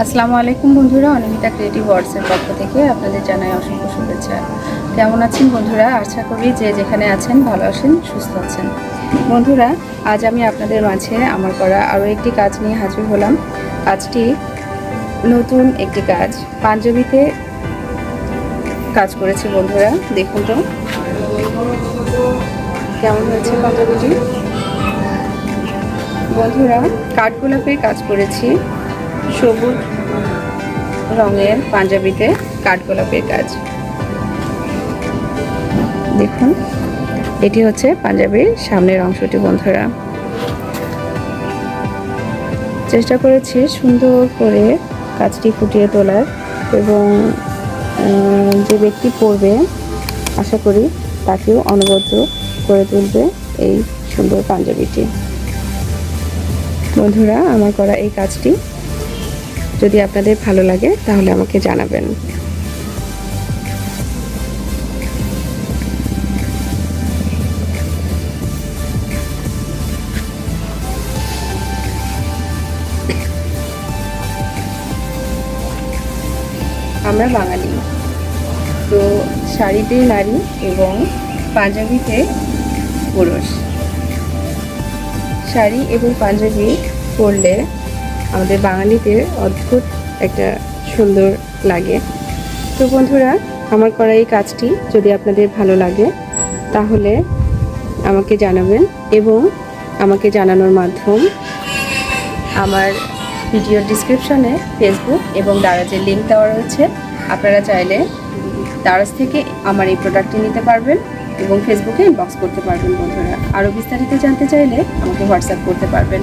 আসসালামু আলাইকুম বন্ধুরা, অনিমিতা ক্রিয়েটিভ ওয়ার্ডসের পক্ষ থেকে আপনাদের জানাই অসংখ্য শুভেচ্ছা। কেমন আছেন বন্ধুরা? আশা করি যে যেখানে আছেন ভালো আছেন, সুস্থ আছেন। বন্ধুরা, আজ আমি আপনাদের মাঝে আমার করা আরও একটি কাজ নিয়ে হাজির হলাম। কাজটি নতুন একটি কাজ। পাঞ্জাবিতে কাজ করেছি বন্ধুরা, দেখুন তো। কেমন হয়েছে পাঞ্জাবিটি? বন্ধুরা কাঠগোলাপের কাজ করেছি। সবুজ রঙের পাঞ্জাবিতে কাঠগোলাপের কাজ দেখুন, এটি হচ্ছে পাঞ্জাবির সামনের অংশটি বন্ধুরা। চেষ্টা করেছি সুন্দর করে কাজটি ফুটিয়ে তোলার এবং যে ব্যক্তি পড়বে, আশা করি তাকেও অনবদ্য করে তুলবে এই সুন্দর পাঞ্জাবিটি। বন্ধুরা, আমার করা এই কাজটি যদি আপনাদের ভালো লাগে, তাহলে আমাকে জানাবেন। আমরা বাঙালি। তো শাড়িতে নারী এবং পাঞ্জাবিতে পুরুষ। শাড়ি এবং পাঞ্জাবি পরলে আমাদের বাঙালিদের অদ্ভুত একটা সুন্দর লাগে। তো বন্ধুরা, আমার করা এই কাজটি যদি আপনাদের ভালো লাগে, তাহলে আমাকে জানাবেন এবং আমাকে জানানোর মাধ্যম আমার ভিডিও ডিসক্রিপশনে ফেসবুক এবং দারাজের লিঙ্ক দেওয়া রয়েছে। আপনারা চাইলে দারাজ থেকে আমার এই প্রোডাক্টটি নিতে পারবেন এবং ফেসবুকে ইনবক্স করতে পারবেন বন্ধুরা। আরও বিস্তারিত জানতে চাইলে আমাকে হোয়াটসঅ্যাপ করতে পারবেন।